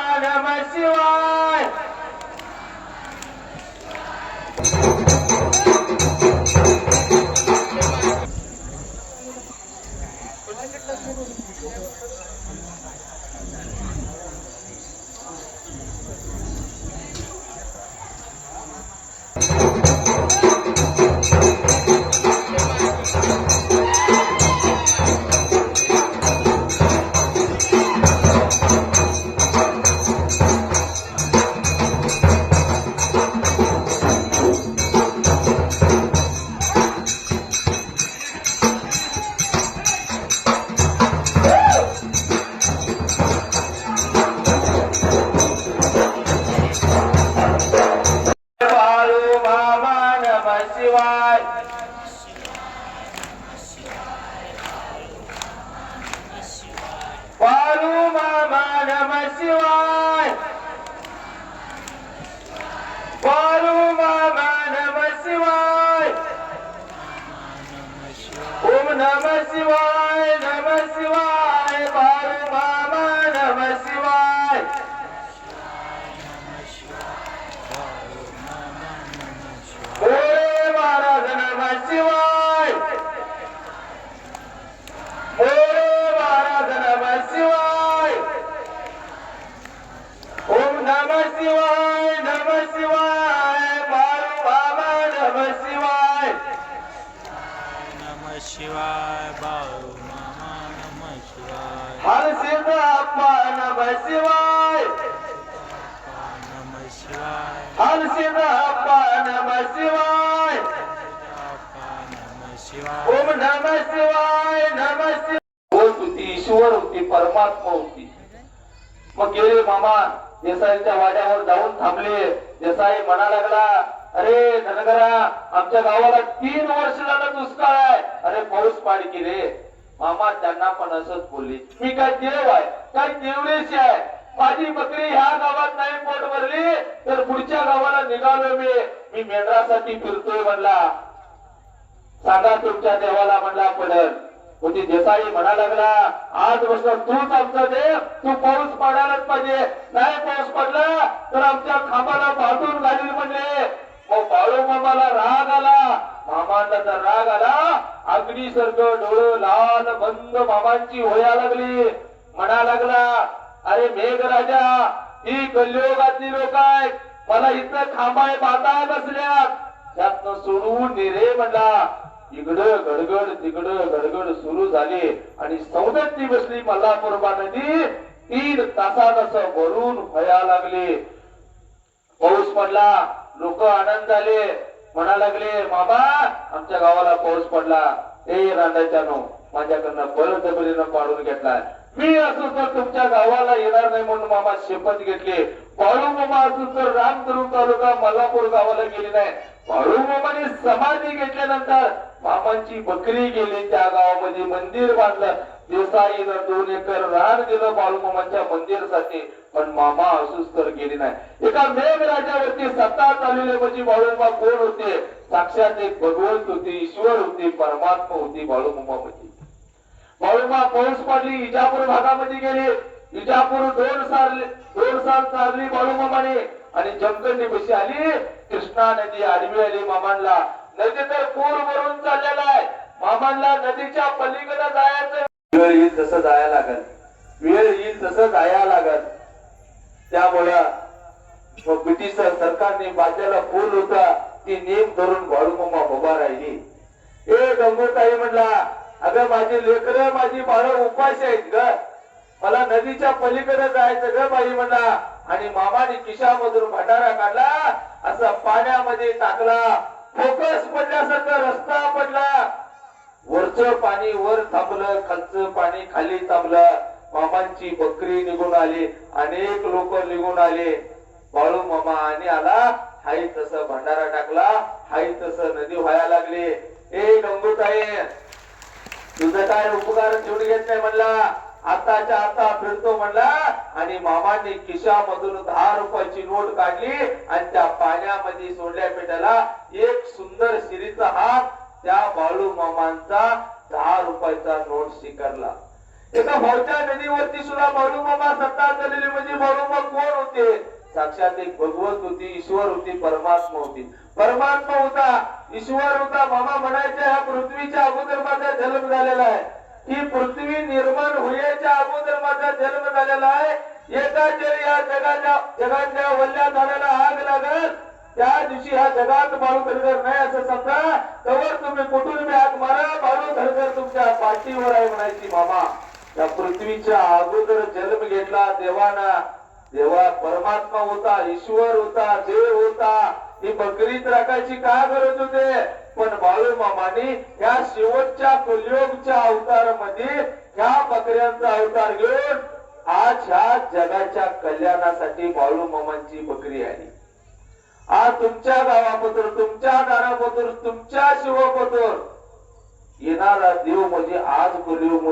मामा नम शिवाय शिवाय. बाळू मामा नम शिवाय. ओम नम शिवाय नम शिवाय बाळू मामा नम शिवाय मोरे महाराज नम शिवाय मोरे महाराज नम शिवाय ओम नम शिवाय नम शिवाय बाळू बाबा नम शिवाय. नम शिवाय बाळू मामा नम शिवाय. हर सिद्ध अप्पा नम शिवाय. नम शिवाय. हर सिद्ध अप्पा नम शिवाय. नम शिवाय ओम नम शिवाय नम शिवाय. होत होती ईश्वर होती परमात्मा होती. मग गेले मामा देसाईच्या वाड्यावर जाऊन थांबले. देसाई म्हणा लागला अरे धनगरा आमच्या गावाला तीन वर्ष झालं दुष्काळ आहे. अरे पाऊस पाणी की रे? मामा त्यांना पण असंच बोलले. मी काय देव आहे? काय देवळेशी आहे? माझी बकरी ह्या गावात नाही पोट भरली तर पुढच्या गावाला निघालो मी. मी मेंढरासाठी फिरतोय म्हणला. सांगा तुमच्या देवाला म्हणला पडल होती देसाई म्हणा लागला आज वर्ष तूच आमचा देव तू पाऊस पाडायलाच पाहिजे. नाही पाऊस पडला तर आमच्या खांबाला बांधून घालील म्हणले मग बाळू मामाला राग आला. मामांना तर राग आला अग्नी सारखं लाल बंद मामांची होया लागली. म्हणा लागला अरे मेघ राजा ही कलियुगातली लोक आहेत. मला इथं खांबाय बांधाय बसल्यात. त्यातनं सोडवून निरे म्हणला इकडं गडगड तिकडं गडगड सुरू झाले. आणि सौदत्ती बसली मल्हापूर्बा नदी तीन तासात असं भरून भया लागले. पाऊस पडला. लोक आनंद झाले. म्हणा लागले बाबा आमच्या गावाला पाऊस पडला. ए रांडाच्या नो माझ्याकडनं बळजबरीनं पाडून घेतला. मी असं तर तुमच्या गावाला येणार नाही म्हणून मामा शपथ घेतली. बाळू मामा असं तर राम तालुका मल्हापूर गावाला गेली नाही. बाळू मामाने समाधी घेतल्यानंतर मामांची बकरी गेली त्या गावामध्ये मंदिर बांधलं. देसाईनं दोन एकर रान दिलं बाळूमामांच्या मंदिरासाठी. पण मामा असूच तर गेली नाही. एका मेघराजावरती सत्ता चालवली म्हणजे बाळूमा कोण होते? साक्षात एक भगवंत होते ईश्वर होते परमात्मा होती बाळूमामा म्हणजे बाळूमा पाऊस पाडली इजापूर भागामध्ये गेले. इजापूर दोन साल दोन साल चालली बाळूमामाने. आणि जमखंडी बशी आली. कृष्णा नदी आडवी आली मामांना. नदी तर पूर भरून चाललेला आहे. मामांना नदीच्या पलीकडे जायचं वेळ येईल तसं जायला लागल. वेळ येईल तसं जायला लागल. त्यामुळं मग ब्रिटिश सरकारने बाजाला पूल होता ती नेम धरून बाळूमामा उभा राहिली. ए गंगोताई म्हणला अगं माझी लेकर माझी बाळ उपाशी आहेत ग. मला नदीच्या पलीकडे जायचं ग बाई म्हणला. आणि मामाने किशामधून भंडारा काढला असा पाण्यामध्ये टाकला. फोकस पडल्यासारखा रस्ता पडला. वरचं पाणी वर थांबलं खालचं पाणी खाली थांबलं. मामांची बकरी निघून आली अनेक लोक निघून आले. बाळू मामा आणि आला हाई तसं भंडारा टाकला हाई तसं नदी व्हायला लागली. ए गंगूताई तुझं काय उपकार ठेवून घेत नाही म्हणला? आताच्या आता फिरतो म्हणला आणि मामाने खिशामधून दहा रुपयाची नोट काढली आणि त्या पाण्यामध्ये सोडल्या पेटाला एक सुंदर शिरीचा हात. त्या बाळू मामांचा दहा रुपयाचा नोट स्वीकारला. एका भाऊच्या नदीवरती सुद्धा बाळू मामा सत्ता चाललेली म्हणजे बाळू मामा कोण होते? साक्षात एक भगवत होती ईश्वर होती परमात्मा होती. परमात्मा होता ईश्वर होता. मामा म्हणायचे ह्या पृथ्वीच्या अगोदर माझा जन्म झालेला आहे. ही पृथ्वी निर्माण होण्याच्या अगोदर माझा जन्म झालेला आहे. एका जरी या जगाच्या जगाच्या वल्ल्या झाडाला आग लागत त्या दिवशी ह्या जगात बाळू धरकर नाही असं समजा तवर तुम्ही कुठून मी आग मारा बाळू धरकर तुमच्या पाठीवर आहे म्हणायची मामा. त्या पृथ्वीच्या अगोदर जन्म घेतला देवाना. देवा परमात्मा होता ईश्वर होता देव होता. ही बकरीत राखायची काय गरज होते? पण बाळू मामानी या शेवटच्या कलियुगच्या अवतारामध्ये ह्या बकऱ्यांचा अवतार घेऊन आज ह्या जगाच्या कल्याणासाठी बाळू मामांची बकरी आली. आज तुमच्या गावापत्र तुमच्या दारापत्र तुमच्या शिवपत्र येणारा देव म्हणजे आज कुलयोग